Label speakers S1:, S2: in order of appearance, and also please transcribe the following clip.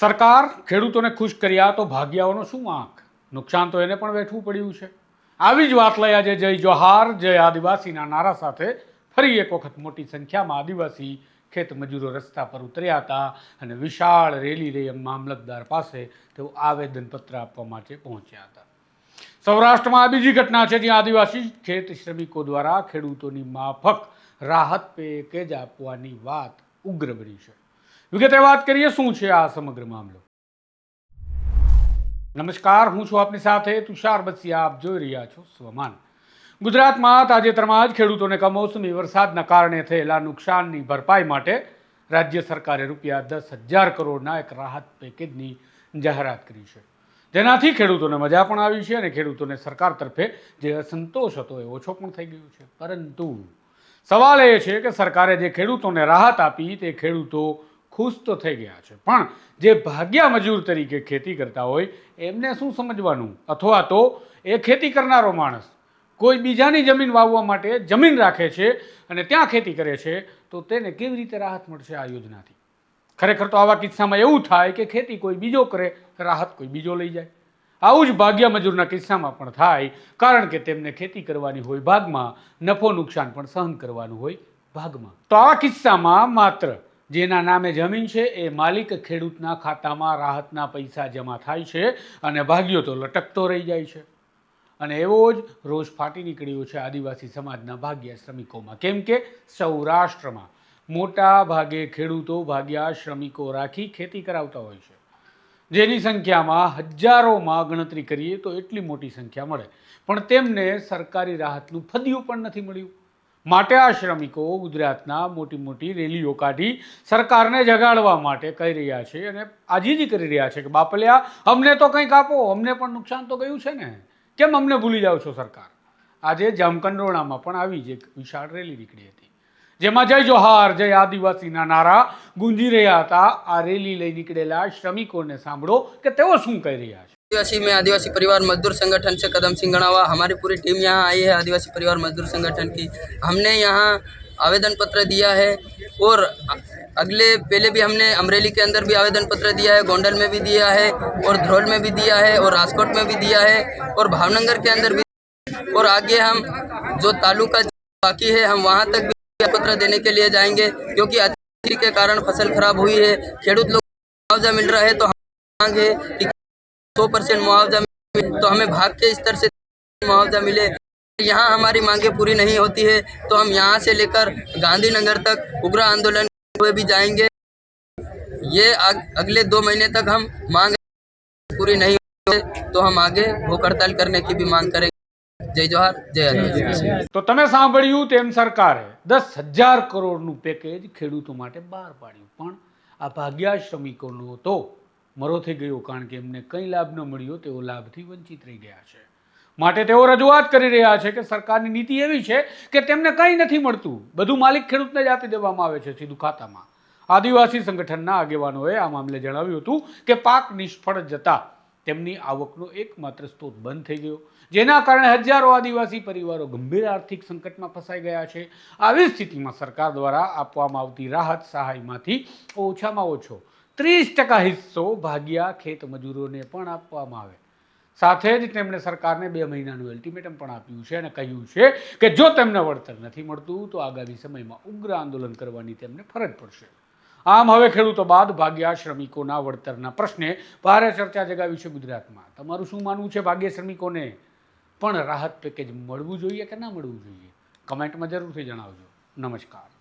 S1: સરકાર ખેડૂતોને ખુશ કર્યા તો ભાગ્યાઓનો શું આંક? નુકસાન તો એને પણ વેઠવું પડ્યું છે. આવી જ વાત લઈ આજે જય જોહાર, જય આદિવાસીના નારા સાથે ફરી એક વખત મોટી સંખ્યામાં આદિવાસી ખેત મજૂરો રસ્તા પર ઉતર્યા હતા અને વિશાળ રેલી લઈ મામલતદાર પાસે તેઓ આવેદનપત્ર આપવા માટે પહોંચ્યા હતા. સૌરાષ્ટ્રમાં આ બીજી ઘટના છે જ્યાં આદિવાસી ખેત શ્રમિકો દ્વારા ખેડૂતોની માફક રાહત પેકેજ આપવાની વાત ઉગ્ર બની છે. વિગતે વાત કરીએ, શું છે આ સમગ્ર મામલો? નમસ્કાર, હું છું આપની સાથે તુષાર બસિયા આપ જોઈ રહ્યા છો સ્વમાન. ગુજરાતમાં તાજેતરમાં જ ખેડૂતોને કમોસમી વરસાદના કારણે થયેલા નુકસાનની ભરપાઈ માટે રાજ્ય સરકારે રૂપિયા દસ હજાર કરોડના એક રાહત પેકેજની જાહેરાત કરી છે. જેનાથી ખેડૂતોને મજા પણ આવી છે અને ખેડૂતોને સરકાર તરફે જે અસંતોષ હતો એ ઓછો પણ થઈ ગયો છે. પરંતુ સવાલ એ છે કે સરકારે જે ખેડૂતોને રાહત આપી તે ખેડૂતો ખુશ તો થઈ ગયા છે. પણ જે ભાગ્યા મજૂર તરીકે ખેતી કરતા હોય, એમને શું સમજવાનું? અથવા તો એ ખેતી કરનારો માણસ કોઈ બીજાની જમીન વાવવા માટે જમીન રાખે છે અને ત્યાં ખેતી કરે છે, તો તેને કેવી રીતે રાહત મળશે આ યોજનાથી? ખરેખર તો આવા કિસ્સામાં એવું થાય કે ખેતી કોઈ બીજો કરે, રાહત કોઈ બીજો લઈ જાય. આવું જ ભાગ્યા મજૂરના કિસ્સામાં પણ થાય, કારણ કે તેમને ખેતી કરવાની હોય ભાગમાં, નફો નુકસાન પણ સહન કરવાનું હોય ભાગમાં. તો આ કિસ્સામાં માત્ર જેના નામે જમીન છે, એ માલિક ખેડૂતના ખાતામાં રાહતના પૈસા જમા થાય છે અને ભાગ્યો તો લટકતો રહી જાય છે. અને એવો જ રોષ ફાટી નીકળ્યો છે આદિવાસી સમાજના ભાગ્યા શ્રમિકોમાં. કેમ કે સૌરાષ્ટ્રમાં મોટા ભાગે ખેડૂતો ભાગ્યા શ્રમિકો રાખી ખેતી કરાવતા હોય છે. જેની સંખ્યામાં હજારોમાં ગણતરી કરીએ તો એટલી મોટી સંખ્યા મળે. પણ તેમને સરકારી રાહતનું ફદિયું પણ નથી મળ્યું. માટે આ શ્રમિકો ગુજરાતના મોટી મોટી રેલીઓ કાઢી સરકારને જગાડવા માટે કહી રહ્યા છે અને આજીજી કરી રહ્યા છે કે બાપલિયા, અમને તો કંઈક આપો, અમને પણ નુકસાન તો ગયું છે ને. કેમ અમને ભૂલી જાઓ છો સરકાર? આજે જામકંડોળામાં પણ આવી જ એક વિશાળ રેલી નીકળી હતી. જેમાં જય જોહાર, જય આદિવાસીના નારા ગુંજી રહ્યા હતા. આ રેલી લઈ નીકળેલા શ્રમિકોને સાંભળો કે તેઓ શું કહી રહ્યા છે.
S2: आदिवासी में आदिवासी परिवार मजदूर संगठन से कदम सिंह गणावा हमारी पूरी टीम यहाँ आई है आदिवासी परिवार मजदूर संगठन की। हमने यहाँ आवेदन पत्र दिया है और अगले, पहले भी हमने अमरेली के अंदर भी आवेदन पत्र दिया है, गोंडल में भी दिया है और धरोल में भी दिया है और राजकोट में भी दिया है और भावनगर के अंदर भी और आगे हम जो तालुका बाकी है, हम वहाँ तक भी पत्र देने के लिए जाएँगे क्योंकि अतिवृष्टि के कारण फ़सल खराब हुई है। खेडूत लोग मुआवजा मिल रहा है तो हम मांग है कि सौ परसेंट मुआवजा मिले तो हमें भाग के स्तर से मुआवजा मिले यहाँ हमारी मांगे पूरी नहीं होती है तो हम यहाँ से लेकर गांधीनगर तक उग्र आंदोलन हुए भी जाएंगे ये अग, अगले दो महीने तक हम मांग पूरी नहीं होती है, तो हम आगे भूख हड़ताल करने की भी मांग करेंगे जय जोहार जय आदिवासी
S1: તો તમે સાંભળ્યું તેમ સરકારે દસ હજાર કરોડનું પેકેજ ખેડૂતો માટે બહાર પાડ્યું પણ આ ભાગ્યા શ્રમિકોનો તો મરો થઈ ગયો કારણ કે એમને કંઈ લાભ ન મળ્યો, તેઓ લાભથી વંચિત રહી ગયા છે. માટે તેઓ રજૂઆત કરી રહ્યા છે કે સરકારની નીતિ એવી છે કે તેમને કંઈ નથી મળતું. બધું માલિક ખેડૂતને જ આપી દેવામાં આવે છે સીધું ખાતામાં. આદિવાસી સંગઠનના આગેવાનોએ આ મામલે જણાવ્યું હતું કે પાક નિષ્ફળ જતા તેમની આવકનો એકમાત્ર સ્ત્રોત બંધ થઈ ગયો, જેના કારણે હજારો આદિવાસી પરિવારો ગંભીર આર્થિક સંકટમાં ફસાઈ ગયા છે. આવી સ્થિતિમાં સરકાર દ્વારા આપવામાં આવતી રાહત સહાયમાંથી ઓછામાં ઓછો ત્રીસ ટકા હિસ્સો ભાગ્યા ખેત મજૂરોને પણ આપવામાં આવે. સાથે જ તેમણે સરકારને બે મહિનાનું અલ્ટિમેટમ પણ આપ્યું છે અને કહ્યું છે કે જો તેમને વળતર નથી મળતું તો આગામી સમયમાં ઉગ્ર આંદોલન કરવાની તેમને ફરજ પડશે. આમ હવે ખેડૂતો બાદ ભાગ્યા શ્રમિકોના વળતરના પ્રશ્ને ભારે ચર્ચા જગાવી છે ગુજરાતમાં. તમારું શું માનવું છે ભાગ્ય શ્રમિકોને? પણ રાહત પેકેજ મળવું જોઈએ કે ના મળવું જોઈએ? કમેન્ટમાં જરૂરથી જણાવજો. નમસ્કાર.